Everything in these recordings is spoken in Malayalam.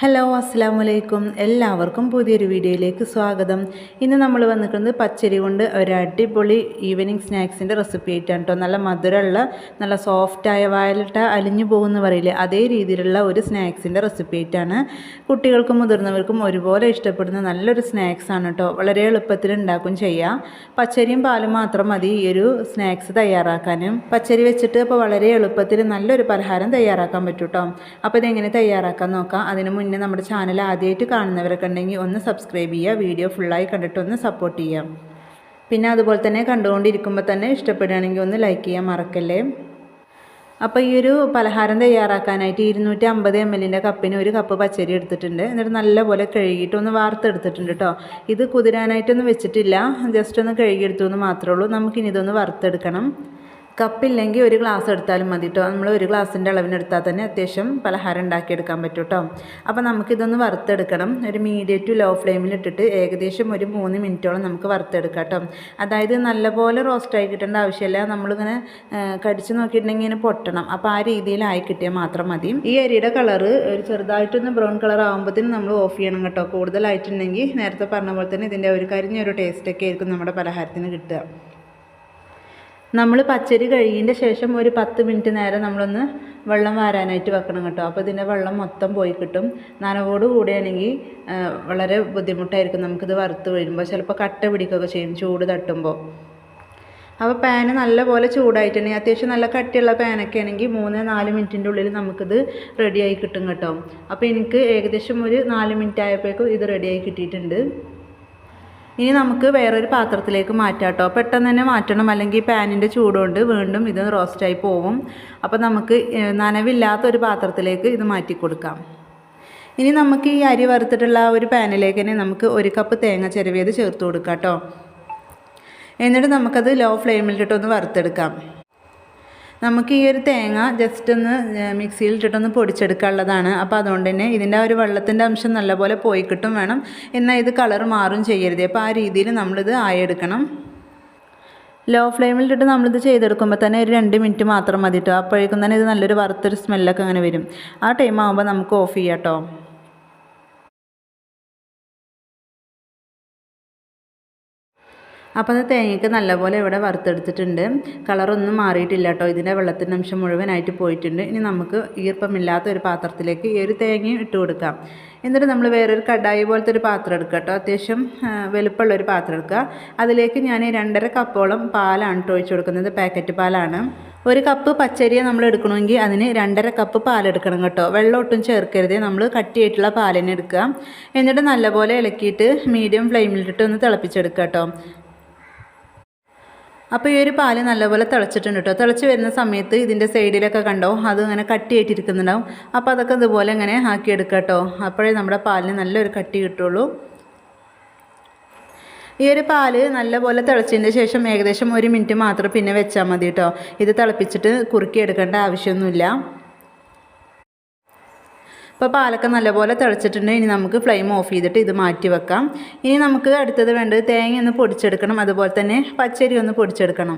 ഹലോ അസ്സാം വലൈക്കും എല്ലാവർക്കും പുതിയൊരു വീഡിയോയിലേക്ക് സ്വാഗതം. ഇന്ന് നമ്മൾ വന്നിരിക്കുന്നത് പച്ചരി കൊണ്ട് ഒരു അടിപൊളി ഈവനിങ് സ്നാക്സിന്റെ റെസിപ്പി ആയിട്ടാണ് കേട്ടോ. നല്ല മധുരമുള്ള നല്ല സോഫ്റ്റായ വയലിട്ട അലിഞ്ഞു പോകുമെന്ന് പറയില്ലേ അതേ രീതിയിലുള്ള ഒരു സ്നാക്സിന്റെ റെസിപ്പി ആയിട്ടാണ് കുട്ടികൾക്കും മുതിർന്നവർക്കും ഒരുപോലെ ഇഷ്ടപ്പെടുന്ന നല്ലൊരു സ്നാക്സാണ് കേട്ടോ. വളരെ എളുപ്പത്തിൽ ഉണ്ടാക്കും ചെയ്യാം. പച്ചരിയും പാലും മാത്രം മതി ഈ ഒരു സ്നാക്സ് തയ്യാറാക്കാനും. പച്ചരി വെച്ചിട്ട് അപ്പോൾ വളരെ എളുപ്പത്തിൽ നല്ലൊരു പലഹാരം തയ്യാറാക്കാൻ പറ്റും കേട്ടോ. അപ്പോൾ ഇതെങ്ങനെ തയ്യാറാക്കാൻ നോക്കാം. അതിന് മുന്നേ നമ്മുടെ ചാനൽ ആദ്യമായിട്ട് കാണുന്നവരൊക്കെ ഉണ്ടെങ്കിൽ ഒന്ന് സബ്സ്ക്രൈബ് ചെയ്യുക വീഡിയോ ഫുള്ളായി കണ്ടിട്ട് ഒന്ന് സപ്പോർട്ട് ചെയ്യാം പിന്നെ അതുപോലെ തന്നെ കണ്ടുകൊണ്ടിരിക്കുമ്പോൾ തന്നെ ഇഷ്ടപ്പെടുകയാണെങ്കിൽ ഒന്ന് ലൈക്ക് ചെയ്യാൻ മറക്കല്ലേ? അപ്പോൾ ഈ ഒരു പലഹാരം തയ്യാറാക്കാനായിട്ട് ഇരുന്നൂറ്റി അമ്പത് എം എല്ലിന്റെ കപ്പിന് ഒരു കപ്പ് പച്ചരി എടുത്തിട്ടുണ്ട്. എന്നിട്ട് നല്ലപോലെ കഴുകിയിട്ട് ഒന്ന് വാർത്തെടുത്തിട്ടുണ്ട് കേട്ടോ ഇത് കുതിരാനായിട്ടൊന്നും വെച്ചിട്ടില്ല. ജസ്റ്റ് ഒന്ന് കഴുകിയെടുത്തു എന്ന് മാത്രമേ ഉള്ളൂ. നമുക്കിനി ഇതൊന്ന് വറുത്തെടുക്കണം. കപ്പില്ലെങ്കിൽ ഒരു ഗ്ലാസ് എടുത്താലും മതി കേട്ടോ നമ്മൾ ഒരു ഗ്ലാസിന്റെ അളവിനെടുത്താൽ തന്നെ അത്യാവശ്യം പലഹാരം ഉണ്ടാക്കിയെടുക്കാൻ പറ്റും കേട്ടോ അപ്പോൾ നമുക്കിതൊന്ന് വറുത്തെടുക്കണം. ഒരു മീഡിയം ടു ലോ ഫ്ലെയിമിൽ ഇട്ടിട്ട് ഏകദേശം ഒരു മൂന്ന് മിനിറ്റോളം നമുക്ക് വറുത്തെടുക്കാം കേട്ടോ അതായത് നല്ലപോലെ റോസ്റ്റായി കിട്ടേണ്ട ആവശ്യമില്ല. നമ്മളിങ്ങനെ കടിച്ചു നോക്കിയിട്ടുണ്ടെങ്കിൽ ഇങ്ങനെ പൊട്ടണം. അപ്പോൾ ആ രീതിയിലായി കിട്ടിയാൽ മാത്രം മതി. ഈ അരിയുടെ കളറ് ഒരു ചെറുതായിട്ടൊന്ന് ബ്രൗൺ കളർ ആകുമ്പോഴത്തേനും നമ്മൾ ഓഫ് ചെയ്യണം കേട്ടോ. കൂടുതലായിട്ടുണ്ടെങ്കിൽ നേരത്തെ പറഞ്ഞ പോലെ തന്നെ ഇതിന്റെ ഒരു കരിഞ്ഞ കരിഞ്ഞൊരു ടേസ്റ്റൊക്കെ ആയിരിക്കും നമ്മുടെ പലഹാരത്തിന് കിട്ടുക. നമ്മൾ പച്ചരി കഴുകിയതിന്റെ ശേഷം ഒരു പത്ത് മിനിറ്റ് നേരം നമ്മളൊന്ന് വെള്ളം വാരാനായിട്ട് വെക്കണം കേട്ടോ. അപ്പോൾ ഇതിന്റെ വെള്ളം മൊത്തം പോയി കിട്ടും. നനവോട് കൂടിയാണെങ്കിൽ വളരെ ബുദ്ധിമുട്ടായിരിക്കും. നമുക്കിത് വറുത്ത് വരുമ്പോൾ ചിലപ്പോൾ കട്ട പിടിക്കുകയൊക്കെ ചെയ്യും ചൂട് തട്ടുമ്പോൾ അപ്പോൾ പാന് നല്ലപോലെ ചൂടായിട്ടുണ്ടെങ്കിൽ അത്യാവശ്യം നല്ല കട്ടിയുള്ള പാനൊക്കെ ആണെങ്കിൽ മൂന്ന് നാല് മിനിറ്റിന്റെ ഉള്ളിൽ നമുക്കിത് റെഡിയായി കിട്ടും കേട്ടോ. അപ്പോൾ എനിക്ക് ഏകദേശം ഒരു നാല് മിനിറ്റ് ആയപ്പോഴേക്കും ഇത് റെഡിയായി കിട്ടിയിട്ടുണ്ട്. ഇനി നമുക്ക് വേറൊരു പാത്രത്തിലേക്ക് മാറ്റാം കേട്ടോ. പെട്ടെന്ന് തന്നെ മാറ്റണം. അല്ലെങ്കിൽ പാനിന്റെ ചൂടുകൊണ്ട് വീണ്ടും ഇത് റോസ്റ്റായി പോവും. അപ്പോൾ നമുക്ക് നനവില്ലാത്ത ഒരു പാത്രത്തിലേക്ക് ഇത് മാറ്റി കൊടുക്കാം ഇനി നമുക്ക് ഈ അരി വറുത്തിട്ടുള്ള ഒരു പാനിലേക്ക് തന്നെ നമുക്ക് ഒരു കപ്പ് തേങ്ങ ചിരവിയത് ചേർത്ത് കൊടുക്കാം കേട്ടോ. എന്നിട്ട് നമുക്കത് ലോ ഫ്ലെയിമിലിട്ടൊന്ന് വറുത്തെടുക്കാം. നമുക്ക് ഈ ഒരു തേങ്ങ ജസ്റ്റ് ഒന്ന് മിക്സിയിൽ ഇട്ടിട്ടൊന്ന് പൊടിച്ചെടുക്കാനുള്ളതാണ്. അപ്പോൾ അതുകൊണ്ട് തന്നെ ഇതിന്റെ ഒരു വെള്ളത്തിന്റെ അംശം നല്ലപോലെ പോയി കിട്ടും വേണം. എന്നാൽ ഇത് കളർ മാറും ചെയ്യരുത്. അപ്പോൾ ആ രീതിയിൽ നമ്മളിത് ആയെടുക്കണം. ലോ ഫ്ലെയിമിലിട്ടിട്ട് നമ്മളിത് ചെയ്തെടുക്കുമ്പോൾ തന്നെ ഒരു രണ്ട് മിനിറ്റ് മാത്രം മതി കേട്ടോ അപ്പോഴേക്കും തന്നെ ഇത് നല്ലൊരു വറുത്തൊരു സ്മെല്ലൊക്കെ അങ്ങനെ വരും. ആ ടൈം ആകുമ്പോൾ നമുക്ക് ഓഫ് ചെയ്യാം കേട്ടോ അപ്പോൾ അത് തേങ്ങയ്ക്ക് നല്ലപോലെ ഇവിടെ വറുത്തെടുത്തിട്ടുണ്ട്. കളറൊന്നും മാറിയിട്ടില്ല കേട്ടോ ഇതിന്റെ വെള്ളത്തിന്റെ അംശം മുഴുവനായിട്ട് പോയിട്ടുണ്ട്. ഇനി നമുക്ക് ഈർപ്പമില്ലാത്ത ഒരു പാത്രത്തിലേക്ക് ഈ ഒരു തേങ്ങയും ഇട്ട് കൊടുക്കാം. എന്നിട്ട് നമ്മൾ വേറൊരു കടായി പോലത്തെ ഒരു പാത്രം എടുക്കുക കേട്ടോ അത്യാവശ്യം വലുപ്പമുള്ള ഒരു പാത്രം എടുക്കുക. അതിലേക്ക് ഞാൻ രണ്ടര കപ്പോളം പാലാണ് കേട്ടോ ഒഴിച്ചു കൊടുക്കുന്നത്. പാക്കറ്റ് പാലാണ്. ഒരു കപ്പ് പച്ചരിയെ നമ്മൾ എടുക്കണമെങ്കിൽ അതിന് രണ്ടര കപ്പ് പാലെടുക്കണം കേട്ടോ. വെള്ളം ഒട്ടും ചേർക്കരുത്. നമ്മൾ കട്ടിയായിട്ടുള്ള പാലിനെ എടുക്കുക. എന്നിട്ട് നല്ലപോലെ ഇളക്കിയിട്ട് മീഡിയം ഫ്ലെയിമിലിട്ട് ഒന്ന് തിളപ്പിച്ചെടുക്കുക കേട്ടോ അപ്പോൾ ഈ ഒരു പാൽ നല്ലപോലെ തിളച്ചിട്ടുണ്ട് കേട്ടോ തിളച്ച് വരുന്ന സമയത്ത് ഇതിന്റെ സൈഡിലൊക്കെ കണ്ടോ അത് ഇങ്ങനെ കട്ടിയായിട്ടിരിക്കുന്നുണ്ടാവും. അപ്പോൾ അതൊക്കെ ഇതുപോലെ ഇങ്ങനെ ആക്കിയെടുക്കുക കേട്ടോ അപ്പോഴേ നമ്മുടെ പാലിന് നല്ലൊരു കട്ടി കിട്ടുള്ളൂ. ഈ ഒരു പാൽ നല്ലപോലെ തിളച്ചതിന് ശേഷം ഏകദേശം ഒരു മിനിറ്റ് മാത്രം പിന്നെ വെച്ചാൽ മതി കേട്ടോ ഇത് തിളപ്പിച്ചിട്ട് കുറുക്കിയെടുക്കേണ്ട ആവശ്യമൊന്നുമില്ല. ഇപ്പോൾ പാലൊക്കെ നല്ലപോലെ തിളച്ചിട്ടുണ്ട്. ഇനി നമുക്ക് ഫ്ലെയിം ഓഫ് ചെയ്തിട്ട് ഇത് മാറ്റി വെക്കാം. ഇനി നമുക്ക് അടുത്തത് വേണ്ടത് തേങ്ങ ഒന്ന് പൊടിച്ചെടുക്കണം. അതുപോലെ തന്നെ പച്ചരി ഒന്ന് പൊടിച്ചെടുക്കണം.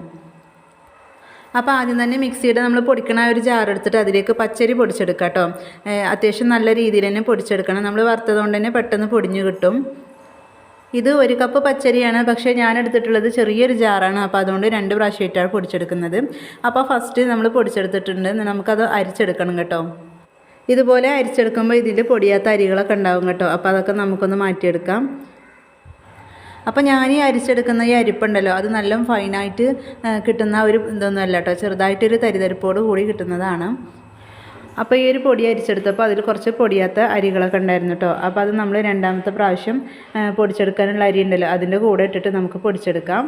അപ്പോൾ ആദ്യം തന്നെ മിക്സിയുടെ നമ്മൾ പൊടിക്കണ ഒരു ജാർ എടുത്തിട്ട് അതിലേക്ക് പച്ചരി പൊടിച്ചെടുക്കാം കേട്ടോ അത്യാവശ്യം നല്ല രീതിയിൽ തന്നെ പൊടിച്ചെടുക്കണം. നമ്മൾ വറുത്തതുകൊണ്ട് തന്നെ പെട്ടെന്ന് പൊടിഞ്ഞു കിട്ടും. ഇത് ഒരു കപ്പ് പച്ചരിയാണ്. പക്ഷേ ഞാൻ എടുത്തിട്ടുള്ളത് ചെറിയൊരു ജാറാണ് അപ്പോൾ അതുകൊണ്ട് രണ്ട് പ്രാവശ്യമായിട്ടാണ് പൊടിച്ചെടുക്കുന്നത്. അപ്പോൾ ഫസ്റ്റ് നമ്മൾ പൊടിച്ചെടുത്തിട്ടുണ്ട്. നമുക്കത് അരിച്ചെടുക്കണം കേട്ടോ. ഇതുപോലെ അരിച്ചെടുക്കുമ്പോൾ ഇതിന്റെ പൊടിയാത്ത അരികളൊക്കെ ഉണ്ടാവും കേട്ടോ. അപ്പോൾ അതൊക്കെ നമുക്കൊന്ന് മാറ്റിയെടുക്കാം. അപ്പോൾ ഞാൻ ഈ അരിച്ചെടുക്കുന്ന ഈ അരിപ്പുണ്ടല്ലോ അത് നല്ല ഫൈനായിട്ട് കിട്ടുന്ന ഒരു ഇതൊന്നും അല്ല കേട്ടോ. ചെറുതായിട്ടൊരു തരിതരിപ്പോട് കൂടി കിട്ടുന്നതാണ്. അപ്പോൾ ഈ ഒരു പൊടി അരിച്ചെടുത്തപ്പോൾ അതിൽ കുറച്ച് പൊടിയാത്ത അരികളൊക്കെ ഉണ്ടായിരുന്നു കേട്ടോ. അപ്പോൾ അത് നമ്മൾ രണ്ടാമത്തെ പ്രാവശ്യം പൊടിച്ചെടുക്കാനുള്ള അരി ഉണ്ടല്ലോ അതിന്റെ കൂടെ ഇട്ടിട്ട് നമുക്ക് പൊടിച്ചെടുക്കാം.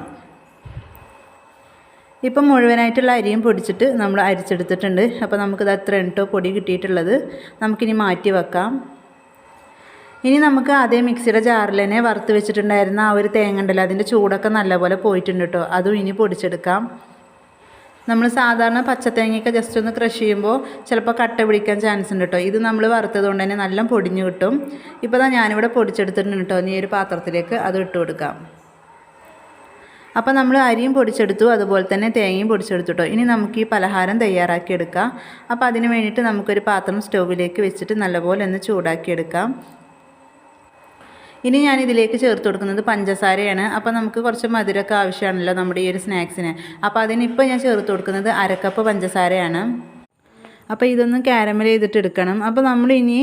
ഇപ്പം മുഴുവനായിട്ടുള്ള അരിയും പൊടിച്ചിട്ട് നമ്മൾ അരിച്ചെടുത്തിട്ടുണ്ട്. അപ്പോൾ നമുക്കിത് അത്ര എണ്ണോ പൊടി കിട്ടിയിട്ടുള്ളത്. നമുക്കിനി മാറ്റി വെക്കാം. ഇനി നമുക്ക് അതേ മിക്സിയുടെ ജാറിൽ തന്നെ വറുത്ത് വെച്ചിട്ടുണ്ടായിരുന്ന ആ ഒരു തേങ്ങ ഉണ്ടല്ലോ അതിന്റെ ചൂടൊക്കെ നല്ലപോലെ പോയിട്ടുണ്ട് കേട്ടോ അതും ഇനി പൊടിച്ചെടുക്കാം. നമ്മൾ സാധാരണ പച്ചത്തേങ്ങയൊക്കെ ജസ്റ്റ് ഒന്ന് ക്രഷ് ചെയ്യുമ്പോൾ ചിലപ്പോൾ കട്ട പിടിക്കാൻ ചാൻസ് ഉണ്ട് കേട്ടോ ഇത് നമ്മൾ വറുത്തത് കൊണ്ട് തന്നെ നല്ല പൊടിഞ്ഞു കിട്ടും. ഇപ്പോൾ ഞാനിവിടെ പൊടിച്ചെടുത്തിട്ടുണ്ട് കേട്ടോ ഇനി ഒരു പാത്രത്തിലേക്ക് അത് ഇട്ട് കൊടുക്കാം. അപ്പോൾ നമ്മൾ അരിയും പൊടിച്ചെടുത്തു അതുപോലെ തന്നെ തേങ്ങയും പൊടിച്ചെടുത്തു കേട്ടോ ഇനി നമുക്ക് ഈ പലഹാരം തയ്യാറാക്കി എടുക്കാം. അപ്പോൾ അതിന് വേണ്ടിയിട്ട് നമുക്കൊരു പാത്രം സ്റ്റൗവിലേക്ക് വെച്ചിട്ട് നല്ലപോലെ ഒന്ന് ചൂടാക്കിയെടുക്കാം ഇനി ഞാൻ ഇതിലേക്ക് ചേർത്ത് കൊടുക്കുന്നത് പഞ്ചസാരയാണ്. അപ്പോൾ നമുക്ക് കുറച്ച് മധുരമൊക്കെ ആവശ്യമാണല്ലോ നമ്മുടെ ഈ ഒരു സ്നാക്സിന്. അപ്പോൾ അതിനിപ്പോൾ ഞാൻ ചേർത്ത് കൊടുക്കുന്നത് അരക്കപ്പ് പഞ്ചസാരയാണ്. അപ്പോൾ ഇതൊന്ന് കാരമൽ ചെയ്തിട്ട് എടുക്കണം. അപ്പോൾ നമ്മൾ ഇനി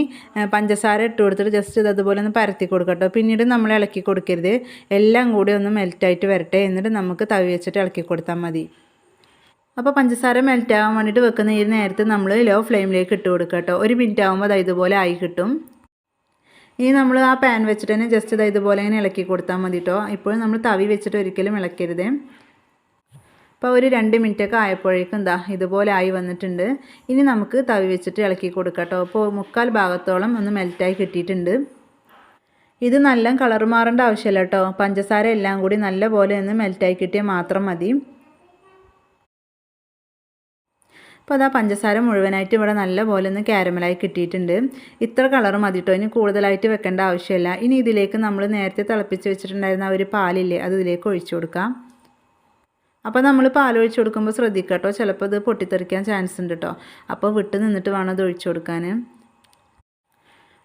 പഞ്ചസാര ഇട്ട് കൊടുത്തിട്ട് ജസ്റ്റ് ഇത് അതുപോലെ ഒന്ന് പരത്തി കൊടുക്കട്ടോ പിന്നീട് നമ്മൾ ഇളക്കി കൊടുക്കരുത്. എല്ലാം കൂടി ഒന്ന് മെൽറ്റായിട്ട് വരട്ടെ. എന്നിട്ട് നമുക്ക് തവി വെച്ചിട്ട് ഇളക്കി കൊടുത്താൽ മതി. അപ്പോൾ പഞ്ചസാര മെൽറ്റ് ആവാൻ വേണ്ടിയിട്ട് വെക്കുന്ന ഈ നേരത്തെ നമ്മൾ ലോ ഫ്ലെയിമിലേക്ക് ഇട്ട് കൊടുക്കുക കേട്ടോ. ഒരു മിനിറ്റ് ആകുമ്പോൾ അത് ഇതുപോലെ ആയി കിട്ടും. ഇനി നമ്മൾ ആ പാൻ വെച്ചിട്ട് തന്നെ ജസ്റ്റ് ഇത് ഇതുപോലെ ഇങ്ങനെ ഇളക്കി കൊടുത്താൽ മതി കേട്ടോ. ഇപ്പോഴും നമ്മൾ തവി വെച്ചിട്ട് ഒരിക്കലും ഇളക്കരുത്. അപ്പോൾ ഒരു രണ്ട് മിനിറ്റൊക്കെ ആയപ്പോഴേക്കും എന്താ ഇതുപോലെ ആയി വന്നിട്ടുണ്ട്. ഇനി നമുക്ക് തവി വെച്ചിട്ട് ഇളക്കി കൊടുക്കാം കേട്ടോ അപ്പോൾ മുക്കാൽ ഭാഗത്തോളം ഒന്ന് മെൽറ്റായി കിട്ടിയിട്ടുണ്ട്. ഇത് നല്ല കളർ മാറേണ്ട ആവശ്യമില്ല കേട്ടോ പഞ്ചസാര എല്ലാം കൂടി നല്ല പോലെ ഒന്ന് മെൽറ്റായി കിട്ടിയാൽ മാത്രം മതി. അപ്പോൾ അതാ പഞ്ചസാര മുഴുവനായിട്ട് ഇവിടെ നല്ല പോലെ ഒന്ന് ക്യാരമലായി കിട്ടിയിട്ടുണ്ട്. ഇത്ര കളർ മതി കേട്ടോ ഇനി കൂടുതലായിട്ട് വെക്കേണ്ട ആവശ്യമില്ല. ഇനി ഇതിലേക്ക് നമ്മൾ നേരത്തെ തിളപ്പിച്ച് വെച്ചിട്ടുണ്ടായിരുന്ന ആ ഒരു പാലില്ലേ അത് ഇതിലേക്ക് ഒഴിച്ചു കൊടുക്കാം. അപ്പോൾ നമ്മൾ പാൽ ഒഴിച്ചു കൊടുക്കുമ്പോൾ ശ്രദ്ധിക്കുക കേട്ടോ ചിലപ്പോൾ ഇത് പൊട്ടിത്തെറിക്കാൻ ചാൻസ് ഉണ്ട് കേട്ടോ അപ്പോൾ വിട്ട് നിന്നിട്ട് വേണം അത് ഒഴിച്ചു കൊടുക്കാൻ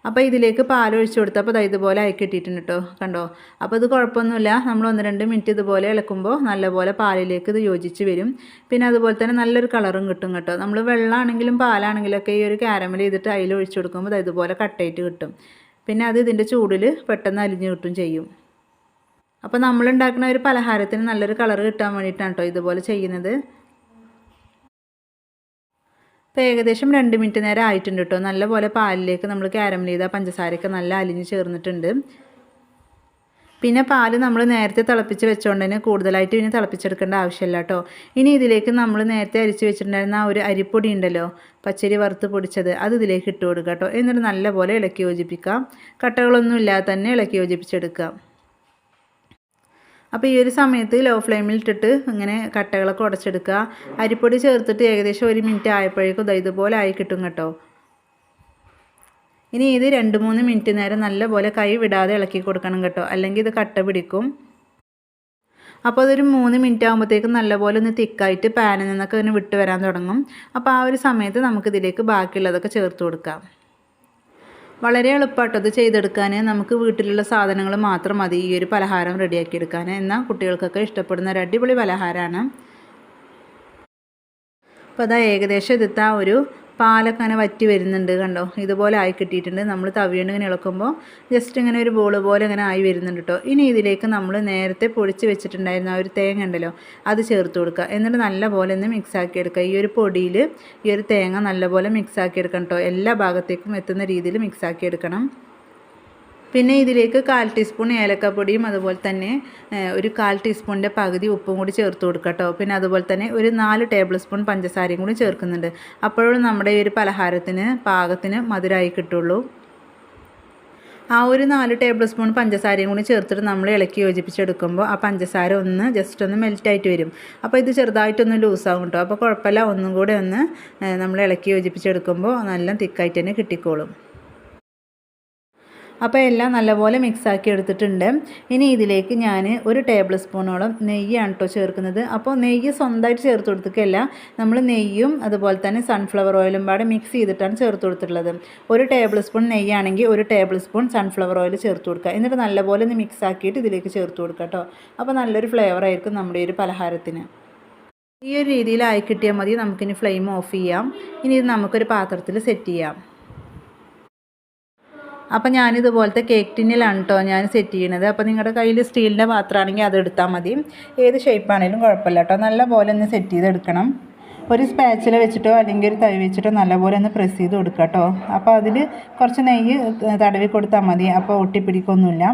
അപ്പോൾ ഇതിലേക്ക് പാൽ ഒഴിച്ചു കൊടുത്തപ്പോൾ ഇതുപോലെ ആയി കിട്ടിയിട്ടുണ്ട് കേട്ടോ കണ്ടോ? അപ്പോൾ ഇത് കുഴപ്പമൊന്നുമില്ല. നമ്മൾ ഒന്ന് രണ്ട് മിനിറ്റ് ഇതുപോലെ ഇളക്കുമ്പോൾ നല്ലപോലെ പാലിലേക്ക് ഇത് യോജിച്ച് വരും. പിന്നെ അതുപോലെ തന്നെ നല്ലൊരു കളറും കിട്ടും കേട്ടോ. നമ്മൾ വെള്ളമാണെങ്കിലും പാലാണെങ്കിലും ഒക്കെ ഈ ഒരു കാരമൽ ചെയ്തിട്ട് അതിൽ ഒഴിച്ചു കൊടുക്കുമ്പോൾ ഇതുപോലെ കട്ടായിട്ട് കിട്ടും. പിന്നെ അത് ഇതിന്റെ ചൂടിൽ പെട്ടെന്ന് അലിഞ്ഞ് കിട്ടും ചെയ്യും. അപ്പോൾ നമ്മൾ ഉണ്ടാക്കുന്ന ഒരു പലഹാരത്തിന് നല്ലൊരു കളർ കിട്ടാൻ വേണ്ടിയിട്ടാണ് കേട്ടോ ഇതുപോലെ ചെയ്യുന്നത്. ഇപ്പോൾ ഏകദേശം രണ്ട് മിനിറ്റ് നേരം ആയിട്ടുണ്ട് കേട്ടോ നല്ലപോലെ പാലിലേക്ക് നമ്മൾ ക്യാരമൽ ചെയ്ത പഞ്ചസാരയൊക്കെ നല്ല അലിഞ്ഞ് ചേർന്നിട്ടുണ്ട്. പിന്നെ പാൽ നമ്മൾ നേരത്തെ തിളപ്പിച്ച് വെച്ചുകൊണ്ട് തന്നെ കൂടുതലായിട്ട് ഇനി തിളപ്പിച്ചെടുക്കേണ്ട ആവശ്യമില്ല കേട്ടോ ഇനി ഇതിലേക്ക് നമ്മൾ നേരത്തെ അരിച്ച് വെച്ചിട്ടുണ്ടായിരുന്ന ആ ഒരു അരിപ്പൊടി ഉണ്ടല്ലോ പച്ചരി വറുത്ത് പൊടിച്ചത് അത് ഇതിലേക്ക് ഇട്ട് കൊടുക്കുക കേട്ടോ എന്നിട്ട് നല്ലപോലെ ഇളക്കി യോജിപ്പിക്കാം. കട്ടകളൊന്നും ഇല്ലാതെ തന്നെ ഇളക്കി യോജിപ്പിച്ചെടുക്കാം. അപ്പോൾ ഈ ഒരു സമയത്ത് ലോ ഫ്ലെയിമിൽ ഇട്ടിട്ട് ഇങ്ങനെ കട്ടകളൊക്കെ ഉടച്ചെടുക്കുക. അരിപ്പൊടി ചേർത്തിട്ട് ഏകദേശം ഒരു മിനിറ്റ് ആയപ്പോഴേക്കും ഇതുപോലെ ആയി കിട്ടും കേട്ടോ. ഇനി ഇത് രണ്ട് മൂന്ന് മിനിറ്റ് നേരം നല്ലപോലെ കൈ വിടാതെ ഇളക്കി കൊടുക്കണം കേട്ടോ. അല്ലെങ്കിൽ ഇത് കട്ട പിടിക്കും. അപ്പോൾ അതൊരു മൂന്ന് മിനിറ്റ് ആകുമ്പോഴത്തേക്കും നല്ലപോലെ ഒന്ന് തിക്കായിട്ട് പാനിൽ നിന്നൊക്കെ ഇങ്ങനെ വിട്ടു വരാൻ തുടങ്ങും. അപ്പോൾ ആ ഒരു സമയത്ത് നമുക്കിതിലേക്ക് ബാക്കിയുള്ളതൊക്കെ ചേർത്ത് കൊടുക്കാം. വളരെ എളുപ്പമായിട്ട് ഇത് ചെയ്തെടുക്കാൻ നമുക്ക് വീട്ടിലുള്ള സാധനങ്ങൾ മാത്രം മതി. ഈ ഒരു പലഹാരം റെഡിയാക്കി എടുക്കാൻ എന്നാൽ കുട്ടികൾക്കൊക്കെ ഇഷ്ടപ്പെടുന്ന ഒരു അടിപൊളി പലഹാരമാണ് അപ്പോൾ അതാ ഏകദേശം ഇതിത്താ ഒരു പാലൊക്കെ വറ്റി വരുന്നുണ്ട് കണ്ടോ? ഇതുപോലെ ആയി കിട്ടിയിട്ടുണ്ട്. നമ്മൾ തവിയുണ്ട് ഇങ്ങനെ ഇളക്കുമ്പോൾ ജസ്റ്റ് ഇങ്ങനെ ഒരു ബോൾ പോലെ ഇങ്ങനെ ആയി വരുന്നുണ്ട് കേട്ടോ ഇനി ഇതിലേക്ക് നമ്മൾ നേരത്തെ പൊടിച്ച് വെച്ചിട്ടുണ്ടായിരുന്ന ആ ഒരു തേങ്ങ ഉണ്ടല്ലോ അത് ചേർത്ത് കൊടുക്കുക. എന്നിട്ട് നല്ല പോലെ ഒന്ന് മിക്സ് ആക്കി എടുക്കുക. ഈ ഒരു പൊടിയിൽ ഈ ഒരു തേങ്ങ നല്ലപോലെ മിക്സ് ആക്കി എടുക്കണം കേട്ടോ എല്ലാ ഭാഗത്തേക്കും എത്തുന്ന രീതിയിൽ മിക്സ് ആക്കി എടുക്കണം. പിന്നെ ഇതിലേക്ക് കാൽ ടീസ്പൂൺ ഏലക്കപ്പൊടിയും അതുപോലെ തന്നെ ഒരു കാൽ ടീസ്പൂണിന്റെ പകുതി ഉപ്പും കൂടി ചേർത്ത് കൊടുക്കുക കേട്ടോ. പിന്നെ അതുപോലെ തന്നെ ഒരു നാല് ടേബിൾ സ്പൂൺ പഞ്ചസാരയും കൂടി ചേർക്കുന്നുണ്ട്. അപ്പോഴും നമ്മുടെ ഈ ഒരു പലഹാരത്തിന് പാകത്തിന് മധുരമായി കിട്ടുള്ളൂ. ആ ഒരു നാല് ടേബിൾ സ്പൂൺ പഞ്ചസാരയും കൂടി ചേർത്തിട്ട് നമ്മൾ ഇളക്കി യോജിപ്പിച്ചെടുക്കുമ്പോൾ ആ പഞ്ചസാര ഒന്ന് ജസ്റ്റ് ഒന്ന് മെൽറ്റായിട്ട് വരും. അപ്പോൾ ഇത് ചെറുതായിട്ടൊന്ന് ലൂസാകും കേട്ടോ. അപ്പോൾ കുഴപ്പമില്ല ഒന്നും കൂടെ ഒന്ന് നമ്മൾ ഇളക്കി യോജിപ്പിച്ചെടുക്കുമ്പോൾ നല്ല തിക്കായിട്ട് തന്നെ കിട്ടിക്കോളും. അപ്പോൾ എല്ലാം നല്ലപോലെ മിക്സാക്കി എടുത്തിട്ടുണ്ട്. ഇനി ഇതിലേക്ക് ഞാൻ ഒരു ടേബിൾ സ്പൂണോളം നെയ്യാണ് കേട്ടോ ചേർക്കുന്നത്. അപ്പോൾ നെയ്യ് സ്വന്തമായിട്ട് ചേർത്ത് കൊടുത്തിട്ടല്ല. നമ്മൾ നെയ്യും അതുപോലെ തന്നെ സൺഫ്ലവർ ഓയിലും പാടെ മിക്സ് ചെയ്തിട്ടാണ് ചേർത്ത് കൊടുത്തിട്ടുള്ളത്. ഒരു ടേബിൾ സ്പൂൺ നെയ്യാണെങ്കിൽ ഒരു ടേബിൾ സ്പൂൺ സൺഫ്ലവർ ഓയിൽ ചേർത്ത് കൊടുക്കുക. എന്നിട്ട് നല്ലപോലെ ഒന്ന് മിക്സ് ആക്കിയിട്ട് ഇതിലേക്ക് ചേർത്ത് കൊടുക്കുക കേട്ടോ. അപ്പോൾ നല്ലൊരു ഫ്ലേവർ ആയിരിക്കും നമ്മുടെ ഒരു പലഹാരത്തിന്. ഈ ഒരു രീതിയിലായി കിട്ടിയാൽ മതി. നമുക്കിനി ഫ്ലെയിം ഓഫ് ചെയ്യാം. ഇനി ഇത് നമുക്കൊരു പാത്രത്തിൽ സെറ്റ് ചെയ്യാം. അപ്പോൾ ഞാനിതുപോലത്തെ കേക്ക് ടിന്നിലാണ് കേട്ടോ ഞാൻ സെറ്റ് ചെയ്യണത്. അപ്പോൾ നിങ്ങളുടെ കയ്യിൽ സ്റ്റീലിന്റെ പാത്രമാണെങ്കിൽ അത് എടുത്താൽ മതി. ഏത് ഷേപ്പാണെങ്കിലും കുഴപ്പമില്ല കേട്ടോ നല്ല പോലെ ഒന്ന് സെറ്റ് ചെയ്തെടുക്കണം. ഒരു സ്പാച്ചില വെച്ചിട്ടോ അല്ലെങ്കിൽ ഒരു തവി വെച്ചിട്ടോ നല്ലപോലെ ഒന്ന് പ്രസ് ചെയ്ത് കൊടുക്കുക കേട്ടോ അപ്പോൾ അതിൽ കുറച്ച് നെയ്യ് തടവി കൊടുത്താൽ മതി. അപ്പോൾ ഒട്ടിപ്പിടിക്കൊന്നുമില്ല.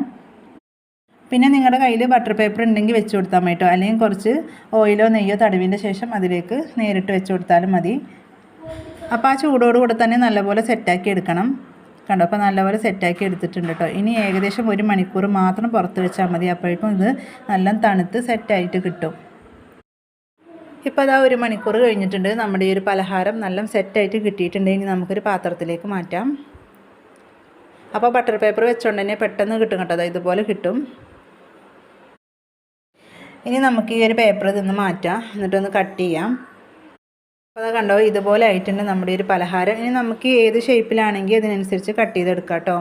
പിന്നെ നിങ്ങളുടെ കയ്യിൽ ബട്ടർ പേപ്പർ ഉണ്ടെങ്കിൽ വെച്ച് കൊടുത്താൽ മതി കേട്ടോ അല്ലെങ്കിൽ കുറച്ച് ഓയിലോ നെയ്യോ തടവിന്റെ ശേഷം അതിലേക്ക് നേരിട്ട് വെച്ച് കൊടുത്താലും മതി. അപ്പോൾ ആ ചൂടോടുകൂടെ തന്നെ നല്ലപോലെ സെറ്റാക്കി എടുക്കണം. കണ്ടോ? അപ്പോൾ നല്ലപോലെ സെറ്റാക്കി എടുത്തിട്ടുണ്ട് കേട്ടോ ഇനി ഏകദേശം ഒരു മണിക്കൂർ മാത്രം പുറത്ത് വെച്ചാൽ മതി. അപ്പോഴേക്കും ഇത് നല്ല തണുത്ത് സെറ്റായിട്ട് കിട്ടും. ഇപ്പോൾ അതാ ഒരു മണിക്കൂർ കഴിഞ്ഞിട്ടുണ്ട്. നമ്മുടെ ഈ ഒരു പലഹാരം നല്ല സെറ്റായിട്ട് കിട്ടിയിട്ടുണ്ട്. ഇനി നമുക്കൊരു പാത്രത്തിലേക്ക് മാറ്റാം. അപ്പോൾ ബട്ടർ പേപ്പർ വെച്ചുകൊണ്ട് തന്നെ പെട്ടെന്ന് കിട്ടും കേട്ടോ. ഇതുപോലെ കിട്ടും. ഇനി നമുക്ക് ഈ ഒരു പേപ്പർ നിന്ന് മാറ്റാം. എന്നിട്ടൊന്ന് കട്ട് ചെയ്യാം. അപ്പോൾ അത് കണ്ടോ ഇതുപോലെ ആയിട്ടുണ്ട് നമ്മുടെ ഒരു പലഹാരം. ഇനി നമുക്ക് ഏത് ഷേപ്പിലാണെങ്കിൽ അതിനനുസരിച്ച് കട്ട് ചെയ്തെടുക്കാം കേട്ടോ.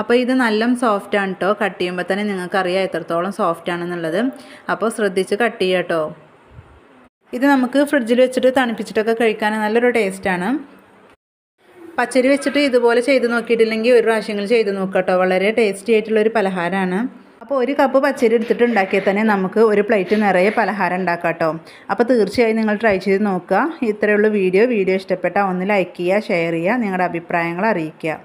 അപ്പോൾ ഇത് നല്ല സോഫ്റ്റ് ആണ് കേട്ടോ കട്ട് ചെയ്യുമ്പോൾ തന്നെ നിങ്ങൾക്കറിയാം എത്രത്തോളം സോഫ്റ്റ് ആണെന്നുള്ളത്. അപ്പോൾ ശ്രദ്ധിച്ച് കട്ട് ചെയ്യുക കേട്ടോ ഇത് നമുക്ക് ഫ്രിഡ്ജിൽ വെച്ചിട്ട് തണുപ്പിച്ചിട്ടൊക്കെ കഴിക്കാൻ നല്ലൊരു ടേസ്റ്റാണ് പച്ചരി വെച്ചിട്ട് ഇതുപോലെ ചെയ്ത് നോക്കിയിട്ടില്ലെങ്കിൽ ഒരു പ്രാവശ്യങ്ങൾ ചെയ്ത് നോക്കാം കേട്ടോ വളരെ ടേസ്റ്റി ആയിട്ടുള്ളൊരു പലഹാരമാണ്. അപ്പോൾ ഒരു കപ്പ് പച്ചരി എടുത്തിട്ട് ഉണ്ടാക്കിയാൽ തന്നെ നമുക്ക് ഒരു പ്ലേറ്റ് നിറയെ പലഹാരം ഉണ്ടാക്കാം കേട്ടോ. അപ്പോൾ തീർച്ചയായും നിങ്ങൾ ട്രൈ ചെയ്ത് നോക്കുക. ഇത്രയുള്ള വീഡിയോ വീഡിയോ ഇഷ്ടപ്പെട്ടാൽ ഒന്ന് ലൈക്ക് ചെയ്യുക ഷെയർ ചെയ്യുക നിങ്ങളുടെ അഭിപ്രായങ്ങൾ അറിയിക്കുക.